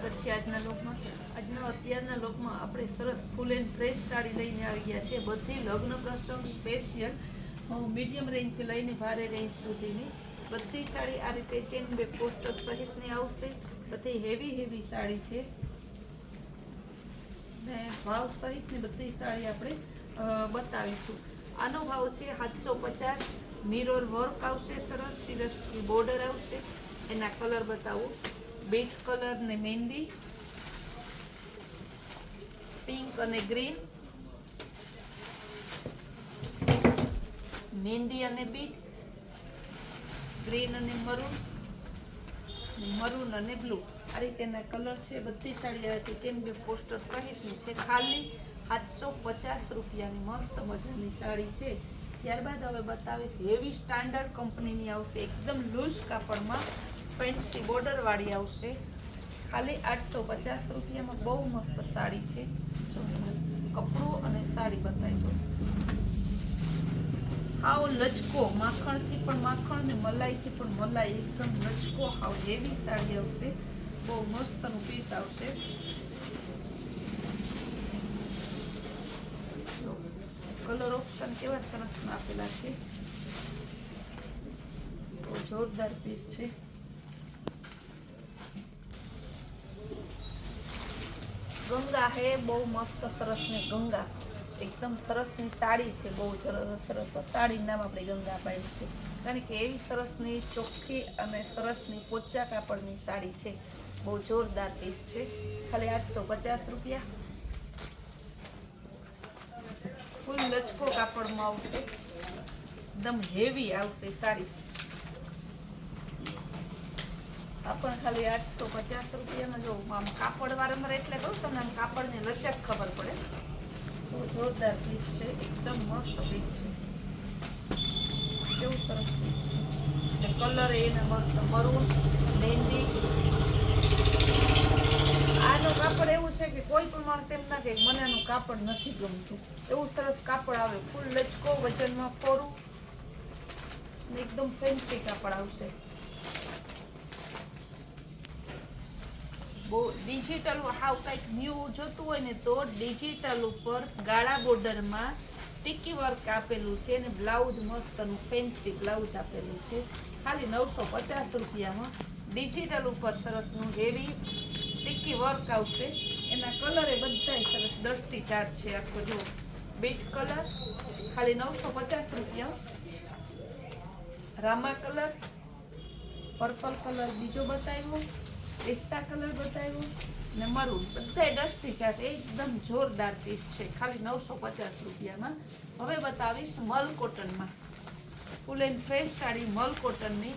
સ્વાગત છે આજના લોકમાં? આજના, અત્યારના લોકમાં આપણે સરસ ફૂલ એન્ડ ફ્રેશ સાડી લઈને આવી ગયા છે બધી લગ્ન પ્રસંગ સ્પેશિયલ મીડિયમ રેન્જથી લઈને ભારે રેન્જ સુધીની. બધી સાડી આ રીતે ચેન બે પોસ્ટર સહિતની આવશે. બધી હેવી હેવી સાડી છે. ને ભાવ સહિતની બધી સાડી આપણે બતાવીશું. આનો ભાવ છે સાતસો પચાસ. મિરર વર્ક આવશે સરસ સિરસ બોર્ડર આવશે. એના કલર બતાવું. બીટ કલર ને મહેંદી પિંક અને ગ્રીન મહેંદી અને બીટ ગ્રીન અને મરૂન મરૂન અને બ્લુ આ રીતેના કલર છે, બધી સાડી આવે છે ચેન બે પોસ્ટર સહિતની છે, ખાલી સાતસો પચાસ રૂપિયાની મસ્ત મજાની સાડી છે. ત્યારબાદ હવે બતાવીશ હેવી સ્ટાન્ડર્ડ કંપનીની આવશે, એકદમ લૂઝ કાપડમાં ફેન્સી બોર્ડર વાળી આવશે. ખાલી આઠસો પચાસ રૂપિયામાં બહુ મસ્ત સાડી છે. જો કપડું અને સાડી બતાવી દો હાવ લચકો, માખણથી પણ માખણ ને મલાઈથી પણ મલાઈ, એકદમ લચકો, હાવ એવી સાડી આવશે. બહુ મસ્તનું પીસ આવશે. કલર ઓપ્શન કેવા સરસ આપેલા છે. જોરદાર પીસ છે. ગંગા હે, બહુ મસ્ત સરસ ને ગંગા. એકદમ સરસની સાડી છે, બહુ સરસ સરસ સાડી નામ આપણે ગંગા પાડ્યું છે. કારણ કે એવી સરસની ચોખ્ખી અને સરસની પોચા કાપડની સાડી છે. બહુ જોરદાર પીસ છે. ખાલી આઠસો પચાસ રૂપિયા. ફૂલ લચકો કાપડમાં આવશે. એકદમ હેવી આવશે સાડી આ પણ ખાલી આઠસો પચાસ રૂપિયામાં જો આમ કાપડ વારંવાર એટલે કહું તમને, આમ કાપડની લચક ખબર પડે. બહુ જોરદાર પીસ છે, એકદમ મસ્ત પીસ છે. કેવું સરસ પીસ છે. કલર એને મસ્ત મરૂન, મહેંદી. આનું કાપડ એવું છે કે કોઈ પણ માણસ એમ ના કે મને આનું કાપડ નથી ગમતું. એવું સરસ કાપડ આવે, ફૂલ લચકો વજનમાં ફોરું. એકદમ ફેન્સી કાપડ આવશે. બહુ ડિજિટલ હાવ કંઈક ન્યૂ જોતું હોય ને તો ડિજિટલ ઉપર ગાળા બોર્ડરમાં ટીકી વર્ક આપેલું છે અને બ્લાઉઝ મસ્તનું ફેન્સી બ્લાઉઝ આપેલું છે. ખાલી નવસો પચાસ રૂપિયામાં ડિજિટલ ઉપર સરસનું હેવી ટીકી વર્ક આવશે. એના કલર એ બધાય સરસ દસથી ચાર છે આખો જો બીટ કલર ખાલી નવસો પચાસ રૂપિયા. રામા કલર પર્પલ કલર બીજો બતાવ્યો. પિસ્તા કલર બતાવ્યો ને મરૂન બધાય ડસ્ટી ચાટ એકદમ જોરદાર પીસ છે. ખાલી નવસો પચાસ રૂપિયામાં. હવે બતાવીશ મલ કોટનમાં. ફૂલ એન્ડ ફ્રેશ સાડી મલ કોટનની.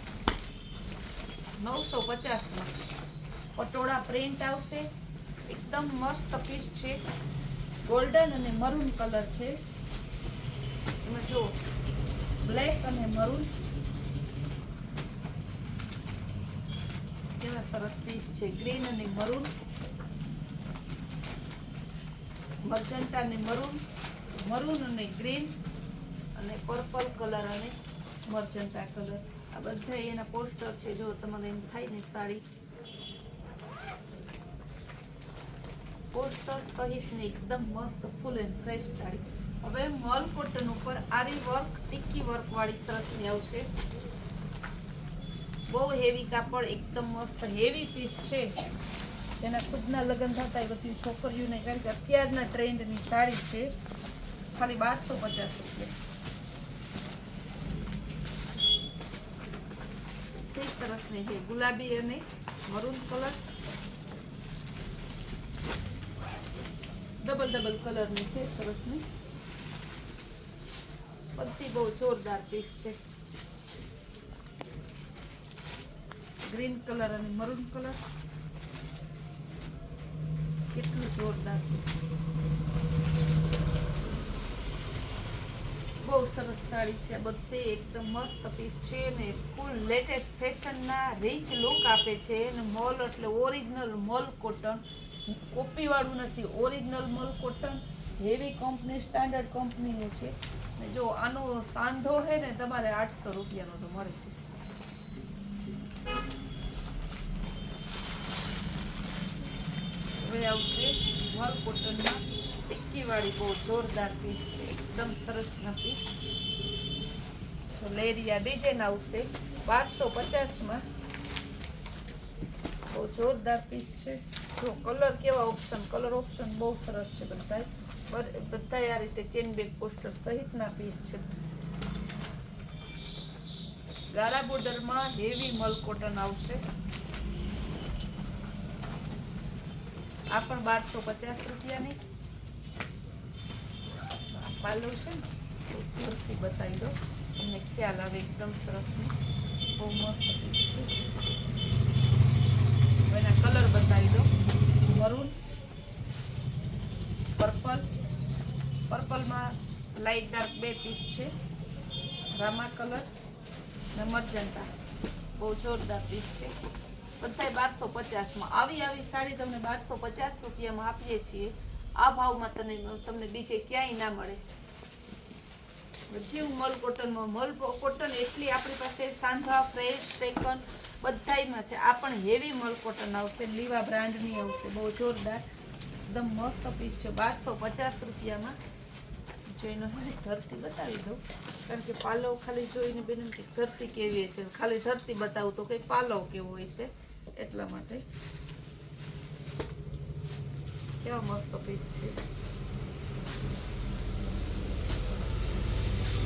નવસો પચાસમાં પટોળા પ્રિન્ટ આવશે. એકદમ મસ્ત પીસ છે. ગોલ્ડન અને મરૂન કલર છે. એમાં જો બ્લેક અને મરૂન કેવા સરસ પીસ છે ગ્રીન અને મરૂન મર્જન્ટા અને મરૂન મરૂન અને ગ્રીન અને પર્પલ કલર અને મર્જન્ટા કલર આ બધા એના પોસ્ટર છે જો તમને એમ થાય ને સાડી પોસ્ટર સહિતની એકદમ મસ્ત ફૂલ એન્ડ ફ્રેશ સાડી હવે મલ કોટન ઉપર આરી વર્ક ટીકી વર્ક વાળી સરસની આવશે બહુ હેવી કાપડ એકદમ મસ્ત હેવી પીસ છે. જેના ખુદના લગ્ન થતા એ બધી છોકરીઓને કારણ કે અત્યારના ટ્રેન્ડની સાડી છે. ખાલી બારસો પચાસ રૂપિયા. સરસની છે. ગુલાબી અને મરૂન કલર. ડબલ ડબલ કલરની છે સરસની બધી બહુ જોરદાર પીસ છે. ગ્રીન કલર અને મરૂન કલર કેટલું જોરદાર છે. બહુ સરસ સાડી છે. બધે એકદમ મસ્ત પીસ છે ને ફૂલ લેટેસ્ટ ફેશનના રીચ લુક આપે છે. અને મોલ એટલે ઓરિજિનલ મોલ કોટન કોપીવાળું નથી ઓરિજિનલ મોલ કોટન હેવી કંપની સ્ટાન્ડર્ડ કંપનીનું છે. ને જો આનો સાંધો છે ને તમારે આઠસો રૂપિયાનો તો મળે છે મલ કોટનમાં ટિક્કીવાળી બહુ જોરદાર પીસ છે. એકદમ સરસના પીસ લેરિયા ડિઝાઇન આવશે બારસો પચાસમાં. બહુ જોરદાર પીસ છે. જો કલર કેવા ઓપ્શન કલર ઓપ્શન બહુ સરસ છે બધાય. બર- બધાય આ રીતે ચેન બેગ પોસ્ટર સહિતના પીસ છે. ગાળા બોર્ડરમાં હેવી મલ કોટન આવશે. આ પણ બારસો પચાસ રૂપિયાની. પાલવ છે ને ઘરથી બતાવી દો તમને ખ્યાલ આવે એકદમ સરસ બહુ મસ્ત છે. એના કલર બતાવી દો મરૂન પર્પલ પર્પલમાં લાઇટ ડાર્ક બે પીસ છે. રામા કલર ને મરજંટા બહુ જોરદાર પીસ છે. બધાય બારસો પચાસમાં. આવી આવી સાડી તમને બારસો પચાસ રૂપિયામાં આપીએ છીએ. આ ભાવમાં તને તમને બીજે ક્યાંય ના મળે. જેવું મલ કોટનમાં, મલ કોટન એટલી આપણી પાસે સાંધા, ફ્રેશ ટેકન બધાયમાં છે. આ પણ હેવી મલ કોટન આવશે. લીવા બ્રાન્ડની આવશે. બહુ જોરદાર. એકદમ મસ્ત પીસ છે. બારસો પચાસ રૂપિયામાં. જોઈને ધરતી બતાવી દઉં. કારણ કે પાલવ ખાલી જોઈને બેન કે ધરતી કેવી હશે? ખાલી ધરતી બતાવું તો કંઈ પાલવ કેવો હોય છે એટલા માટે. કેવા મસ્ત પીસ છે.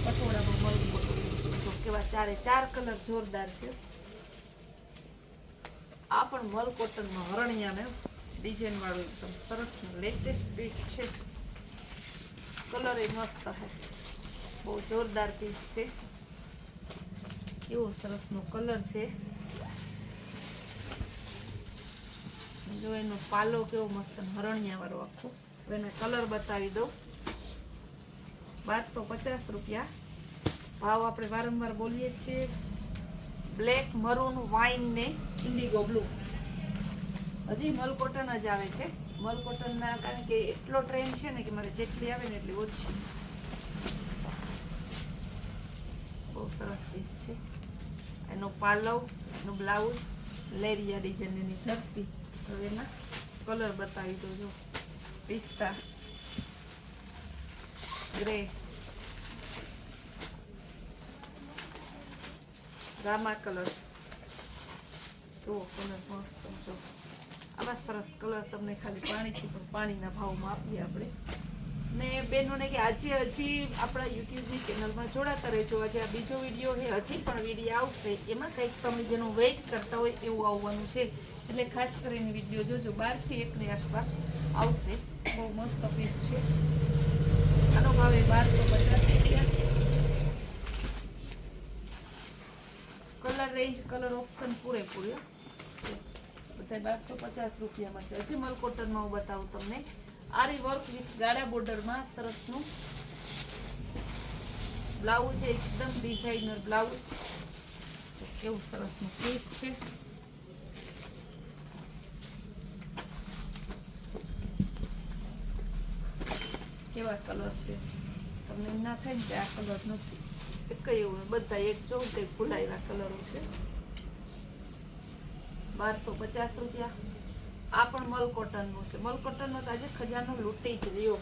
પટોળામાં મળું પટોળું. કેવા ચારે ચાર કલર જોરદાર છે. આ પણ મલ કોટનમાં હરણિયાને ડિઝાઇન વાળું એકદમ સરસ લેટેસ્ટ પીસ છે. કલર મસ્ત હે. બહુ જોરદાર પીસ છે. એવો સરસનો કલર છે. જો એનો પાલો કેવો મસ્ત હરણિયા વાળો આખો. એનો કલર બતાવી દઉં. બારસો પચાસ રૂપિયા. ભાવ આપણે વારંવાર બોલીએ છીએ. બ્લેક મરૂન વાઇન ને ઇન્ડિગો બ્લુ હજી મલકોટન જ આવે છે. મલ કારણ કે એટલો ટ્રેન્ડ છે ને કે મારે જેટલી આવે ને એટલી ઓછી. બહુ સરસ પીસ છે. એનો પાલવ, એનો બ્લાઉઝ લેરિયા ડિઝાઇન એની ધરતી. હવે એના કલર બતાવી દો જો. પિસ્તા ગ્રે રામા કલર જુઓ કલર મસ્ત જો આવા સરસ કલર તમને ખાલી પાણીથી પણ પાણીના ભાવમાં આપીએ આપણે. ને બહેનોને કે આજે હજી આપણા યુટ્યુબની ચેનલમાં જોડાતા રહેજો. આજે આ બીજો વીડિયો છે, હજી પણ વીડિયો આવશે. એમાં કંઈક તમે જેનું વેઇટ કરતા હોય એવું આવવાનું છે. એટલે ખાસ કરીને વીડિયો જોજો. બારથી એકની આસપાસ આવશે. બહુ મસ્ત પીસ છે. આનો ભાવ એ બારસો પચાસ રૂપિયા. કલર રેન્જ કલર ઓપ્શન પૂરેપૂરી. બધા બારસો પચાસ રૂપિયામાં છે. હજી મલકોટનમાં હું બતાવું તમને. આરી વર્ક વિથ ગાળા બોર્ડરમાં સરસનું બ્લાઉઝ છે, એકદમ ડિઝાઇનર બ્લાઉઝ કેવું સરસનું પીસ છે. કેવા કલર છે? તમને એમ ના થાય ને કે આ કલર નથી. એક એવું બધા એક જોઉં તે ફૂલાયેલા કલરો છે. બારસો પચાસ રૂપિયા. આ પણ મલ કોટનનું છે. મલ કોટનનો તો આજે ખજાનો લૂંટી જ લ્યો.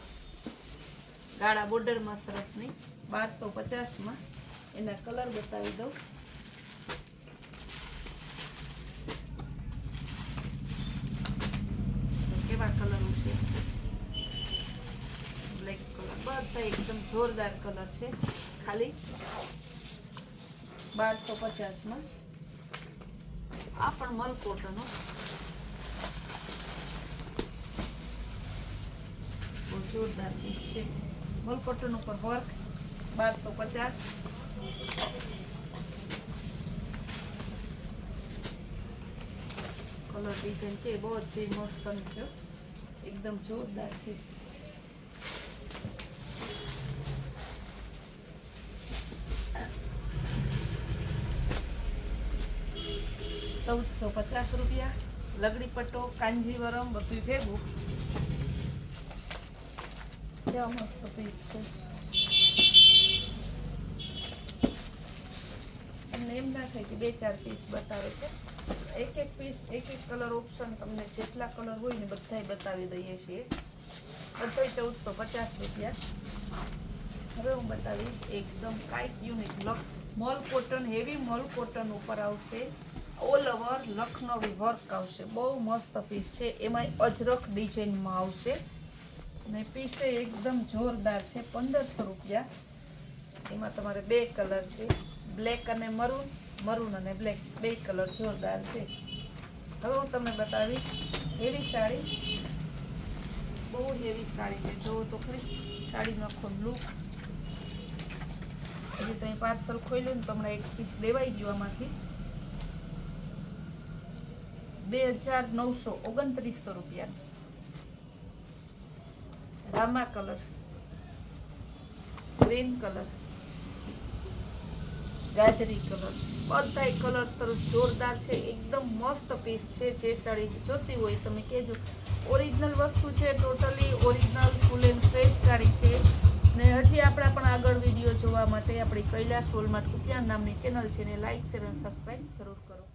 ગાળા બોર્ડરમાં સરસ નહીં. બારસો પચાસમાં. એના કલર બતાવી દઉં. કેવા કલરનું છે? Black colour. બધા એકદમ જોરદાર કલર છે. ખાલી બારસો પચાસમાં. આ પણ મલ કોટન બહુ જોરદાર પીસ છે. મલ કોટન ઉપર વર્ક બારસો પચાસ. કલર ડિઝાઇન છે બહુ જ મસ્ત છે. એકદમ જોરદાર છે. ચૌદસો પચાસ રૂપિયા, લગડી પટ્ટો કાંજીવરમ બધું ભેગું. કેવા મસ્ત પીસ છે. તમને એમ ના થાય કે બે ચાર પીસ બતાવે છે. એક એક પીસ એક એક કલર ઓપ્શન તમને જેટલા કલર હોય ને બધાય બતાવી દઈએ છીએ. બધો ચૌદસો પચાસ રૂપિયા. હવે હું બતાવીશ, એકદમ કાંઈક યુનિક લક મોલ કોટન હેવી મોલ કોટન ઉપર આવશે. ઓલ ઓવર લખનવી વર્ક આવશે. બહુ મસ્ત પીસ છે. એમાં અજરક ડિઝાઇનમાં આવશે. અને પીસ એકદમ જોરદાર છે. પંદરસો રૂપિયા. એમાં તમારે બે કલર છે. બ્લેક અને મરૂન મરૂન અને બ્લેક બે કલર જોરદાર છે. હવે હું તમને બતાવીશ. હેવી સાડી. બહુ હેવી સાડી છે. જોવો તો ખરી. સાડીનો આખો લુક હજી તમે પાર્સલ ખોલ્યું ને તમને એક પીસ દેવાઈ ગયું આમાંથી. બે હજાર નવસો ઓગણત્રીસો રૂપિયા. રામા કલર. Green colour. ગાજરી કલર. બધાય કલર સરસ જોરદાર છે. એકદમ મસ્ત પીસ છે. જે સાડી જોતી હોય તમે કહેજો. ઓરિજિનલ વસ્તુ છે, totally original, full and fresh sari છે. ને હજી આપણા પણ આગળ વીડિયો જોવા માટે આપણી કૈલાસ હોલમાં કુતિયાન નામની ચેનલ છે ને લાઈક શેર અને સબસ્ક્રાઈબ જરૂર કરો.